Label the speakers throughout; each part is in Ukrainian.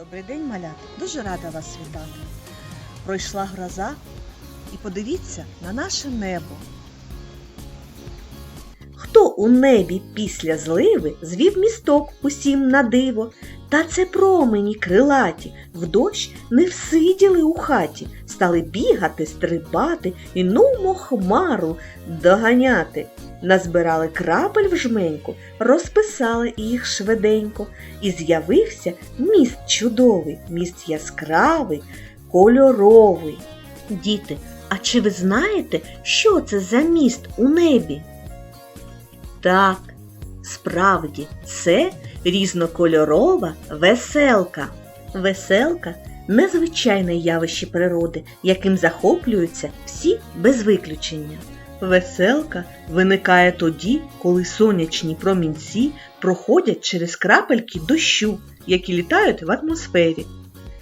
Speaker 1: Добрий день, малята. Дуже рада вас вітати. Пройшла гроза і подивіться на наше небо. Хто у небі після зливи звів місток усім на диво? Та це промені крилаті, в дощ не всиділи у хаті, стали бігати, стрибати і нумо хмару доганяти. Назбирали крапель в жменьку, розписали їх швиденько, і з'явився міст чудовий, міст яскравий, кольоровий. Діти, а чи ви знаєте, що це за міст у небі? Так, справді, це різнокольорова веселка. Веселка незвичайне явище природи, яким захоплюються всі без виключення. Веселка виникає тоді, коли сонячні промінці проходять через крапельки дощу, які літають в атмосфері.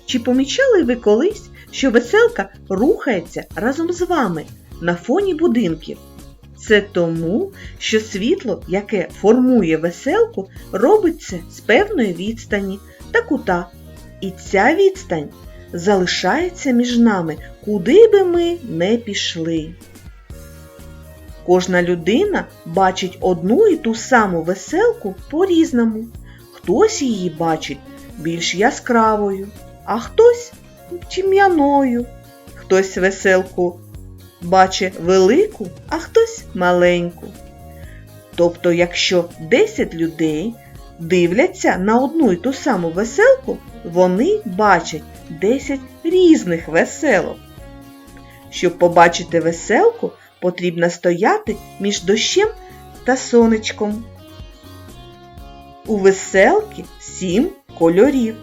Speaker 1: Чи помічали ви колись, що веселка рухається разом з вами на фоні будинків? Це тому, що світло, яке формує веселку, робиться з певної відстані та кута. І ця відстань залишається між нами, куди би ми не пішли. Кожна людина бачить одну і ту саму веселку по-різному. Хтось її бачить більш яскравою, а хтось тім'яною. Хтось веселку бачить велику, а хтось маленьку. Тобто, якщо 10 людей дивляться на одну і ту саму веселку, вони бачать 10 різних веселок. Щоб побачити веселку, потрібно стояти між дощем та сонечком. У веселки сім кольорів.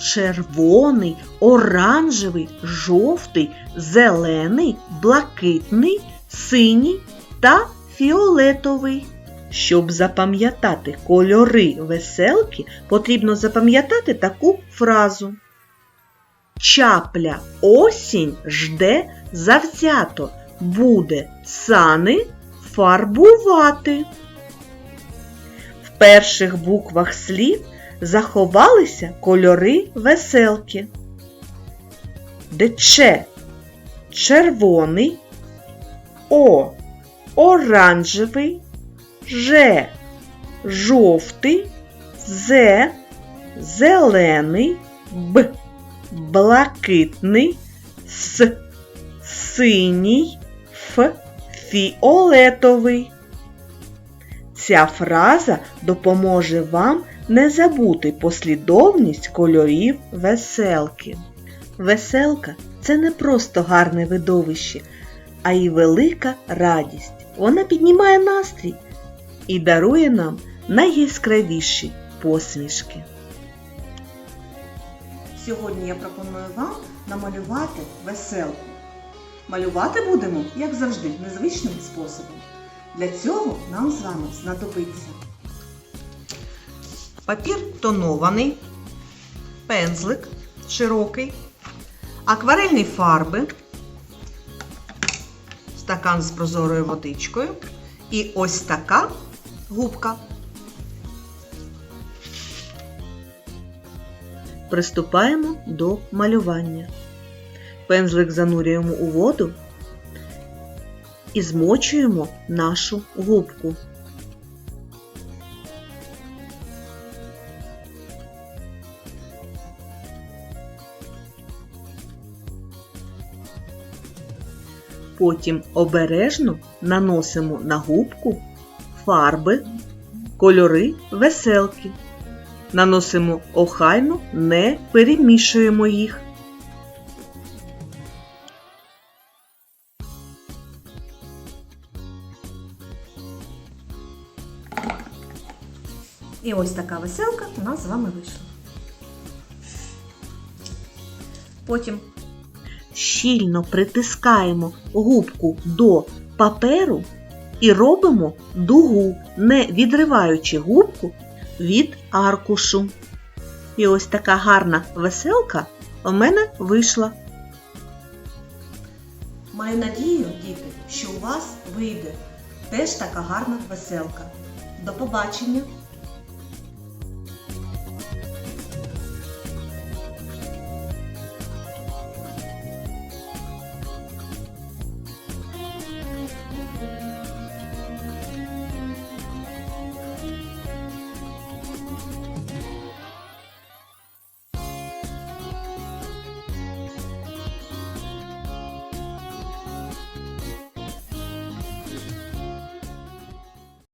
Speaker 1: Червоний, оранжевий, жовтий, зелений, блакитний, синій та фіолетовий. Щоб запам'ятати кольори веселки, потрібно запам'ятати таку фразу. Чапля осінь жде завзято, буде сани фарбувати. В перших буквах слів заховалися кольори веселки. Де червоний, О. Оранжевий, Ж. Жовтий, З. Зелений, Б. Блакитний, С. Синій, Ф. Фіолетовий. Ця фраза допоможе вам не забути послідовність кольорів веселки. Веселка це не просто гарне видовище, а й велика радість. Вона піднімає настрій і дарує нам найяскравіші посмішки. Сьогодні я пропоную вам намалювати веселку. Малювати будемо, як завжди, незвичним способом. Для цього нам з вами знадобиться папір тонований, пензлик широкий, акварельні фарби, стакан з прозорою водичкою і ось така губка. Приступаємо до малювання. Пензлик занурюємо у воду і змочуємо нашу губку. Потім обережно наносимо на губку фарби, кольори веселки. Наносимо охайно, не перемішуємо їх.
Speaker 2: І ось така веселка у нас з вами вийшла. Потім
Speaker 1: щільно притискаємо губку до паперу і робимо дугу, не відриваючи губку від аркушу. І ось така гарна веселка у мене вийшла.
Speaker 2: маю надію, діти, що у вас вийде теж така гарна веселка. До побачення!